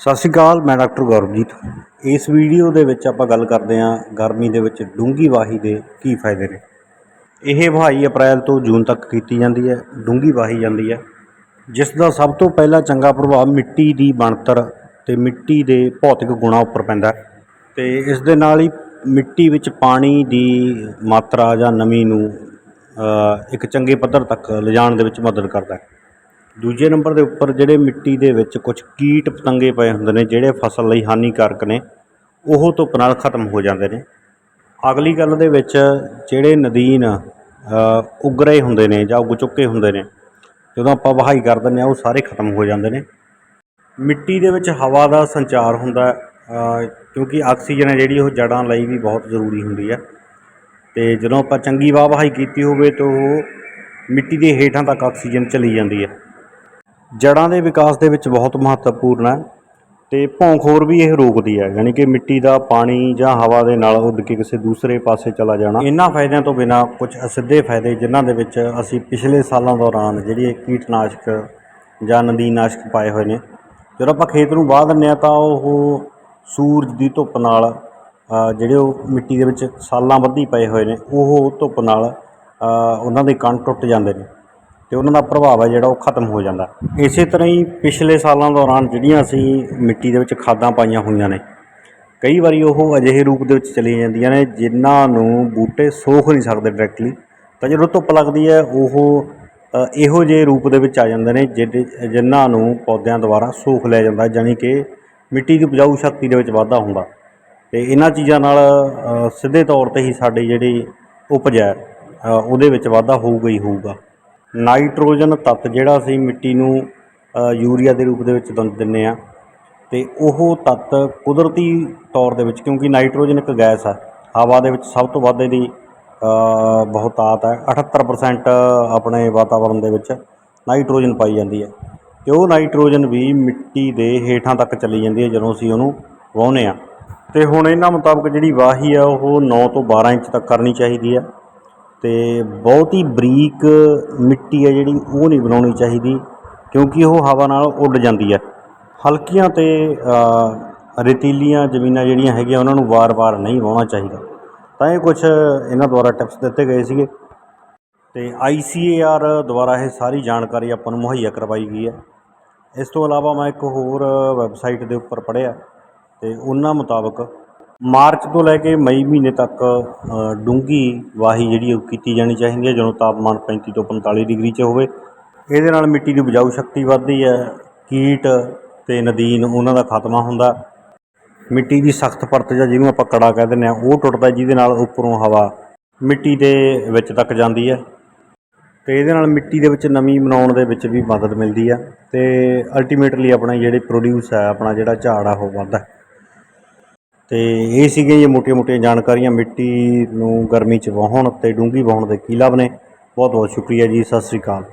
ਸਤਿ ਸ਼੍ਰੀ ਅਕਾਲ, ਮੈਂ ਡਾਕਟਰ ਗੌਰਵਜੀਤ। ਇਸ ਵੀਡੀਓ ਦੇ ਵਿੱਚ ਆਪਾਂ ਗੱਲ ਕਰਦੇ ਹਾਂ ਗਰਮੀ ਦੇ ਵਿੱਚ ਡੂੰਘੀ ਵਾਹੀ ਦੇ ਕੀ ਫਾਇਦੇ ਨੇ। ਇਹ ਵਹਾਈ ਅਪ੍ਰੈਲ ਤੋਂ ਜੂਨ ਤੱਕ ਕੀਤੀ ਜਾਂਦੀ ਹੈ, ਡੂੰਘੀ ਵਾਹੀ ਜਾਂਦੀ ਹੈ। ਜਿਸ ਦਾ ਸਭ ਤੋਂ ਪਹਿਲਾ ਚੰਗਾ ਪ੍ਰਭਾਵ ਮਿੱਟੀ ਦੀ ਬਣਤਰ ਤੇ ਮਿੱਟੀ ਦੇ ਭੌਤਿਕ ਗੁਣਾਂ ਉੱਪਰ ਪੈਂਦਾ ਹੈ। ਤੇ ਇਸ ਦੇ ਨਾਲ ਹੀ ਮਿੱਟੀ ਵਿੱਚ ਪਾਣੀ ਦੀ ਮਾਤਰਾ ਜਾਂ ਨਮੀ ਨੂੰ ਇੱਕ ਚੰਗੇ ਪੱਧਰ ਤੱਕ ਲਿਜਾਣ ਦੇ ਵਿੱਚ ਮਦਦ ਕਰਦਾ ਹੈ। ਦੂਜੇ ਨੰਬਰ ਦੇ ਉੱਪਰ ਜਿਹੜੇ ਮਿੱਟੀ ਦੇ ਵਿੱਚ ਕੁਝ ਕੀਟ ਪਤੰਗੇ ਪਏ ਹੁੰਦੇ ਨੇ ਜਿਹੜੇ ਫਸਲ ਲਈ ਹਾਨੀਕਾਰਕ ਨੇ ਉਹ ਧੁੱਪ ਨਾਲ ਖਤਮ ਹੋ ਜਾਂਦੇ ਨੇ। ਅਗਲੀ ਗੱਲ ਦੇ ਵਿੱਚ ਜਿਹੜੇ ਨਦੀਨ ਅ, ਉੱਗ ਰਹੇ ਹੁੰਦੇ ਨੇ ਜਾਂ ਉੱਗ ਚੁੱਕੇ ਹੁੰਦੇ ਨੇ ਜਦੋਂ ਆਪਾਂ ਵਹਾਈ ਕਰ ਦਿੰਦੇ ਆ ਉਹ ਸਾਰੇ ਖਤਮ ਹੋ ਜਾਂਦੇ ਨੇ। ਮਿੱਟੀ ਦੇ ਵਿੱਚ ਹਵਾ ਦਾ ਸੰਚਾਰ ਹੁੰਦਾ ਕਿਉਂਕਿ ਆਕਸੀਜਨ ਹੈ ਜਿਹੜੀ ਉਹ ਜੜ੍ਹਾਂ ਲਈ ਵੀ ਬਹੁਤ ਜ਼ਰੂਰੀ ਹੁੰਦੀ ਹੈ। ਤੇ ਜਦੋਂ ਆਪਾਂ ਚੰਗੀ ਵਾਹ ਵਹਾਈ ਕੀਤੀ ਹੋਵੇ ਤਾਂ ਉਹ ਮਿੱਟੀ ਦੇ ਹੇਠਾਂ ਤੱਕ ਆਕਸੀਜਨ ਚਲੀ ਜਾਂਦੀ ਹੈ। ਜੜ੍ਹਾਂ ਦੇ ਵਿਕਾਸ ਦੇ ਵਿੱਚ ਬਹੁਤ ਮਹੱਤਵਪੂਰਨ ਹੈ ਤੇ ਭੌਂਕ ਵੀ ਇਹ ਰੋਕਦੀ ਹੈ, ਯਾਨੀ ਕਿ ਮਿੱਟੀ ਦਾ ਪਾਣੀ ਜਾਂ ਹਵਾ ਦੇ ਨਾਲ ਉੱਡ ਕੇ ਕਿਸੇ ਦੂਸਰੇ ਪਾਸੇ ਚਲਾ ਜਾਣਾ। ਇਹਨਾਂ ਫਾਇਦਿਆਂ ਤੋਂ ਬਿਨਾ ਕੁਝ ਅਸਿੱਧੇ ਫਾਇਦੇ ਜਿਨ੍ਹਾਂ ਦੇ ਵਿੱਚ ਅਸੀਂ ਪਿਛਲੇ ਸਾਲਾਂ ਦੌਰਾਨ ਜਿਹੜੀ ਇਹ ਕੀਟਨਾਸ਼ਕ ਜਾਂ ਨਦੀਨਾਸ਼ਕ ਪਾਏ ਹੋਏ ਨੇ, ਜਦੋਂ ਆਪਾਂ ਖੇਤ ਨੂੰ ਵਾਹ ਦਿੰਦੇ ਹਾਂ ਤਾਂ ਉਹ ਸੂਰਜ ਦੀ ਧੁੱਪ ਨਾਲ ਜਿਹੜੇ ਉਹ ਮਿੱਟੀ ਦੇ ਵਿੱਚ ਸਾਲਾਂ ਬੱਧੀ ਪਏ ਹੋਏ ਨੇ, ਉਹ ਧੁੱਪ ਨਾਲ ਉਹਨਾਂ ਦੇ ਕਣ ਟੁੱਟ ਜਾਂਦੇ ਨੇ। ਤੇ ਉਹਨਾਂ ਦਾ ਪ੍ਰਭਾਵ ਹੈ ਜਿਹੜਾ ਉਹ ਖਤਮ ਹੋ ਜਾਂਦਾ। ਇਸੇ ਤਰ੍ਹਾਂ ਹੀ ਪਿਛਲੇ ਸਾਲਾਂ ਦੌਰਾਨ ਜਿਹੜੀਆਂ ਅਸੀਂ ਮਿੱਟੀ ਦੇ ਵਿੱਚ ਖਾਦਾਂ ਪਾਈਆਂ ਹੋਈਆਂ ਨੇ, ਕਈ ਵਾਰੀ ਉਹ ਅਜਿਹੇ ਰੂਪ ਦੇ ਵਿੱਚ ਚਲੀਆਂ ਜਾਂਦੀਆਂ ਨੇ ਜਿਨ੍ਹਾਂ ਨੂੰ ਬੂਟੇ ਸੋਖ ਨਹੀਂ ਸਕਦੇ ਡਾਇਰੈਕਟਲੀ ਤਾਂ ਜਦੋਂ ਧੁੱਪ ਲੱਗਦੀ ਹੈ, ਉਹ ਇਹੋ ਜਿਹੇ ਰੂਪ ਦੇ ਵਿੱਚ ਆ ਜਾਂਦੇ ਨੇ ਜਿਹਦੇ ਜਿਨ੍ਹਾਂ ਨੂੰ ਪੌਦਿਆਂ ਦੁਆਰਾ ਸੋਖ ਲਿਆ ਜਾਂਦਾ, ਜਾਣੀ ਕਿ ਮਿੱਟੀ ਦੀ ਉਪਜਾਊ ਸ਼ਕਤੀ ਦੇ ਵਿੱਚ ਵਾਧਾ ਹੁੰਦਾ। ਤੇ ਇਹਨਾਂ ਚੀਜ਼ਾਂ ਨਾਲ ਸਿੱਧੇ ਤੌਰ ਤੇ ਹੀ ਸਾਡੀ ਜਿਹੜੀ ਉਪਜ ਹੈ ਉਹਦੇ ਵਿੱਚ ਵਾਧਾ ਹੋਊਗਾ ਹੀ ਹੋਊਗਾ। ਨਾਈਟ੍ਰੋਜਨ ਤੱਤ ਜਿਹੜਾ ਅਸੀਂ ਮਿੱਟੀ ਨੂੰ ਯੂਰੀਆ ਦੇ ਰੂਪ ਦੇ ਵਿੱਚ ਦਿੰ- ਦਿੰਦੇ ਆ। ਤੇ ਉਹ ਤੱਤ ਕੁਦਰਤੀ ਤੌਰ ਦੇ ਵਿੱਚ, ਕਿਉਂਕਿ ਨਾਈਟ੍ਰੋਜਨ ਇੱਕ ਗੈਸ ਹੈ ਹਵਾ ਦੇ ਵਿੱਚ ਸਭ ਤੋਂ ਵੱਧ ਇਹਦੀ ਬਹੁਤਾਤ ਹੈ 78% ਆਪਣੇ ਵਾਤਾਵਰਣ ਦੇ ਵਿੱਚ ਨਾਈਟ੍ਰੋਜਨ ਪਾਈ ਜਾਂਦੀ ਹੈ ਤੇ ਉਹ ਨਾਈਟ੍ਰੋਜਨ ਵੀ ਮਿੱਟੀ ਦੇ ਹੇਠਾਂ ਤੱਕ ਚਲੀ ਜਾਂਦੀ ਹੈ ਜਦੋਂ ਅਸੀਂ ਉਹਨੂੰ ਵਾਹੁੰਦੇ ਆ। ਤੇ ਹੁਣ ਇਹਨਾਂ ਮੁਤਾਬਕ ਜਿਹੜੀ ਵਾਹੀ ਆ, ਉਹ 9 ਤੋਂ 12 ਇੰਚ ਤੱਕ ਕਰਨੀ ਚਾਹੀਦੀ ਹੈ ਤੇ ਬਹੁਤ ਹੀ ਬਰੀਕ ਮਿੱਟੀ ਹੈ ਜਿਹੜੀ ਉਹ ਨਹੀਂ ਬਣਾਉਣੀ ਚਾਹੀਦੀ ਕਿਉਂਕਿ ਉਹ ਹਵਾ ਨਾਲ ਉੱਡ ਜਾਂਦੀ ਹੈ। ਹਲਕੀਆਂ ਅਤੇ ਅ, ਰੇਤੀਲੀਆਂ ਜ਼ਮੀਨਾਂ ਜਿਹੜੀਆਂ ਹੈਗੀਆਂ ਉਹਨਾਂ ਨੂੰ ਵਾਰ-ਵਾਰ ਨਹੀਂ ਵਾਹੁਣਾ ਚਾਹੀਦਾ। ਤਾਂ ਇਹ ਕੁਛ ਇਹਨਾਂ ਦੁਆਰਾ ਟਿਪਸ ਦਿੱਤੇ ਗਏ ਸੀਗੇ। ਅਤੇ ਆਈ ਸੀ ਏ ਆਰ ਦੁਆਰਾ ਇਹ ਸਾਰੀ ਜਾਣਕਾਰੀ ਆਪਾਂ ਨੂੰ ਮੁਹੱਈਆ ਕਰਵਾਈ ਗਈ ਹੈ। ਇਸ ਤੋਂ ਇਲਾਵਾ ਮੈਂ ਇੱਕ ਹੋਰ ਵੈਬਸਾਈਟ ਦੇ ਉੱਪਰ ਪੜ੍ਹਿਆ ਅਤੇ ਉਹਨਾਂ ਮੁਤਾਬਕ ਮਾਰਚ ਤੋਂ ਲੈ ਕੇ ਮਈ ਮਹੀਨੇ ਤੱਕ ਡੂੰਘੀ ਵਾਹੀ ਜਿਹੜੀ ਉਹ ਕੀਤੀ ਜਾਣੀ ਚਾਹੀਦੀ ਹੈ, ਜਦੋਂ ਤਾਪਮਾਨ 35 ਤੋਂ 45 ਡਿਗਰੀ 'ਚ ਹੋਵੇ। ਇਹਦੇ ਨਾਲ ਮਿੱਟੀ ਦੀ ਉਪਜਾਊ ਸ਼ਕਤੀ ਵੱਧਦੀ ਹੈ, ਕੀਟ ਅਤੇ ਨਦੀਨ ਉਹਨਾਂ ਦਾ ਖਾਤਮਾ ਹੁੰਦਾ। ਮਿੱਟੀ ਦੀ ਸਖਤ ਪਰਤ ਜਾਂ ਜਿਹਨੂੰ ਆਪਾਂ ਕੜਾ ਕਹਿ ਦਿੰਦੇ ਆ ਉਹ ਟੁੱਟਦਾ ਜਿਹਦੇ ਨਾਲ ਉੱਪਰੋਂ ਹਵਾ ਮਿੱਟੀ ਦੇ ਵਿੱਚ ਤੱਕ ਜਾਂਦੀ ਹੈ। ਤੇ ਇਹਦੇ ਨਾਲ ਮਿੱਟੀ ਦੇ ਵਿੱਚ ਨਮੀ ਬਣਾਉਣ ਦੇ ਵਿੱਚ ਵੀ ਮਦਦ ਮਿਲਦੀ ਆ ਤੇ ਅਲਟੀਮੇਟਲੀ ਆਪਣਾ ਜਿਹੜੇ ਪ੍ਰੋਡਿਊਸ ਹੈ, ਆਪਣਾ ਜਿਹੜਾ ਝਾੜ ਆ, ਉਹ ਵੱਧਦਾ ਤੇ ਇਹ ਸੀਗੀਆਂ ਇਹ ਮੋਟੀਆਂ-ਮੋਟੀਆਂ ਜਾਣਕਾਰੀਆਂ ਮਿੱਟੀ ਨੂੰ ਗਰਮੀ 'ਚ ਵਾਹੁਣ ਤੇ ਡੂੰਘੀ ਵਾਹੁਣ ਦੇ ਕੀ ਲਾਭ ਨੇ। ਬਹੁਤ ਬਹੁਤ ਸ਼ੁਕਰੀਆ ਜੀ, ਸਤਿ ਸ੍ਰੀ ਅਕਾਲ।